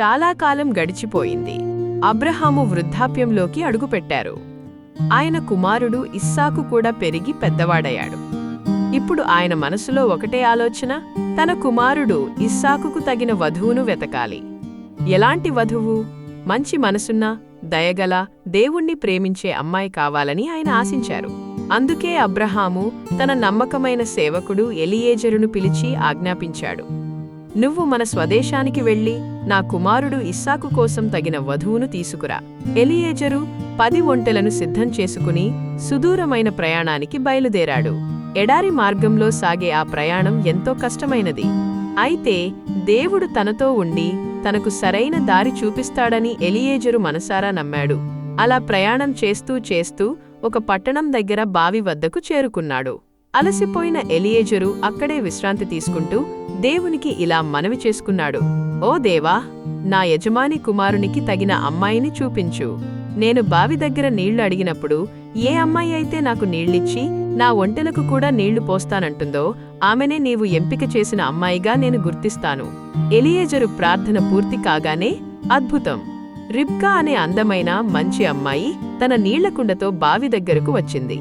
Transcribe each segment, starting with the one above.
చాలా కాలం గడిచిపోయింది. అబ్రహాము వృద్ధాప్యంలోకి అడుగుపెట్టారు. ఆయన కుమారుడు ఇస్సాకు కూడా పెరిగి పెద్దవాడయ్యాడు. ఇప్పుడు ఆయన మనసులో ఒకటే ఆలోచన తన కుమారుడు ఇస్సాకుకు తగిన వధువును వెతకాలి. ఎలాంటి వధువు? మంచి మనసున్న దయగల దేవుణ్ణి ప్రేమించే అమ్మాయి కావాలని ఆయన ఆశించారు. అందుకే అబ్రహాము తన నమ్మకమైన సేవకుడు ఎలియేజరును పిలిచి ఆజ్ఞాపించాడు. నువ్వు మన స్వదేశానికి వెళ్ళి నా కుమారుడు ఇస్సాకు కోసం తగిన వధువును తీసుకురా. ఎలియేజరు పది ఒంటెలను సిద్ధం చేసుకుని సుదూరమైన ప్రయాణానికి బయలుదేరాడు. ఎడారి మార్గంలో సాగే ఆ ప్రయాణం ఎంతో కష్టమైనది. అయితే దేవుడు తనతో ఉండి తనకు సరైన దారి చూపిస్తాడని ఎలియేజరు మనసారా నమ్మాడు. అలా ప్రయాణం చేస్తూ చేస్తూ ఒక పట్టణం దగ్గర బావి వద్దకు చేరుకున్నాడు. అలసిపోయిన ఎలియేజరు అక్కడే విశ్రాంతి తీసుకుంటూ దేవునికి ఇలా మనవి చేసుకున్నాడు. ఓ దేవా నా యజమాని కుమారునికి తగిన అమ్మాయిని చూపించు. నేను బావి దగ్గర నీళ్ళు అడిగినప్పుడు ఏ అమ్మాయి అయితే నాకు నీళ్ళిచ్చి నా ఒంటెలకు కూడా నీళ్ళు పోస్తానంటుందో ఆమెనే నీవు ఎంపిక చేసిన అమ్మాయిగా నేను గుర్తిస్తాను. ఎలియేజరు ప్రార్థన పూర్తి కాగానే అద్భుతం. రిబ్కా అనే అందమైన మంచి అమ్మాయి తన నీళ్ళకుండతో బావి దగ్గరకు వచ్చింది.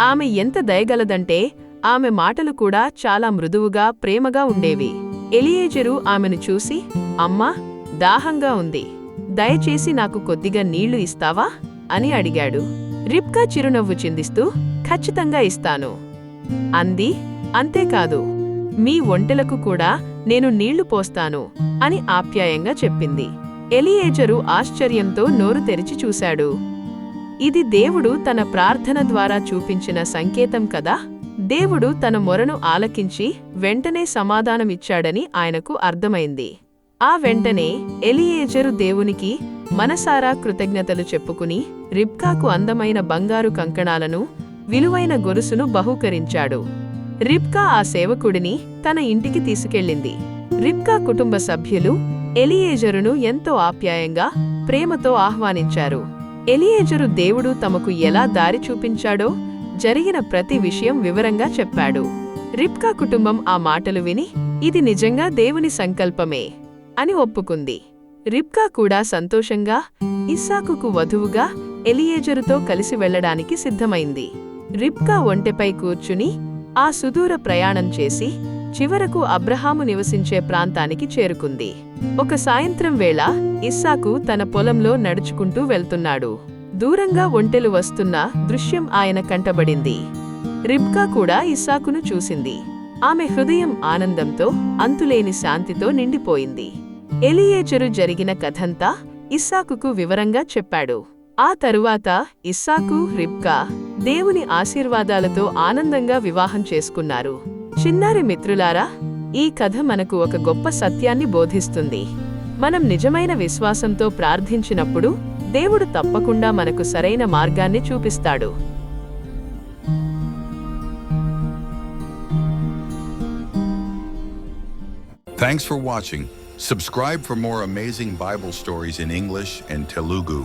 ఆమె ఎంత దయగలదంటే ఆమె మాటలు కూడా చాలా మృదువుగా ప్రేమగా ఉండేవి. ఎలియేజరు ఆమెను చూసి అమ్మా దాహంగా ఉంది. దయచేసి నాకు కొద్దిగా నీళ్ళు ఇస్తావా? అని అడిగాడు. రిబ్కా చిరునవ్వు చిందిస్తూ ఖచ్చితంగా ఇస్తాను. అంది అంతేకాదు మీ ఒంటెలకు కూడా నేను నీళ్ళు పోస్తాను అని ఆప్యాయంగా చెప్పింది. ఎలియేజరు ఆశ్చర్యంతో నోరు తెరిచి చూశాడు. ఇది దేవుడు తన ప్రార్థన ద్వారా చూపించిన సంకేతం కదా? దేవుడు తన మొరను ఆలకించి వెంటనే సమాధానమిచ్చాడని ఆయనకు అర్థమైంది. ఆ వెంటనే ఎలియేజరు దేవునికి మనసారా కృతజ్ఞతలు చెప్పుకుని రిబ్కాకు అందమైన బంగారు కంకణాలను విలువైన గొలుసును బహూకరించాడు. రిబ్కా ఆ సేవకుడిని తన ఇంటికి తీసుకెళ్ళింది. రిబ్కా కుటుంబ సభ్యులు ఎలియేజరును ఎంతో ఆప్యాయంగా ప్రేమతో ఆహ్వానించారు. ఎలియేజరు దేవుడు తమకు ఎలా దారి చూపించాడో జరిగిన ప్రతి విషయం వివరంగా చెప్పాడు. రిబ్కా కుటుంబం ఆ మాటలు విని ఇది నిజంగా దేవుని సంకల్పమే అని ఒప్పుకుంది. రిబ్కా కూడా సంతోషంగా ఇస్సాకుకు వధువుగా ఎలియేజరుతో కలిసి వెళ్ళడానికి సిద్ధమైంది. రిబ్కా ఒంటెపై కూర్చుని ఆ సుదూర ప్రయాణం చేసి చివరకు అబ్రహాము నివసించే ప్రాంతానికి చేరుకుంది. ఒక సాయంత్రం వేళ ఇస్సాకు తన పొలంలో నడుచుకుంటూ వెళ్తున్నాడు. దూరంగా ఒంటెలు వస్తున్న దృశ్యం ఆయన కంటబడింది. రిబ్కా కూడా ఇస్సాకును చూసింది. ఆమె హృదయం ఆనందంతో అంతులేని శాంతితో నిండిపోయింది. ఎలియేజరు జరిగిన కథంతా ఇస్సాకుకు వివరంగా చెప్పాడు. ఆ తరువాత ఇస్సాకు రిబ్కా దేవుని ఆశీర్వాదాలతో ఆనందంగా వివాహం చేసుకున్నారు. చిన్నారి మిత్రులారా ఈ కథ మనకు ఒక గొప్ప సత్యాన్ని బోధిస్తుంది. మనం నిజమైన విశ్వాసంతో ప్రార్థించినప్పుడు దేవుడు తప్పకుండా మనకు సరైన మార్గాన్ని చూపిస్తాడు Thanks for watching. Subscribe for more amazing Bible stories in English and Telugu.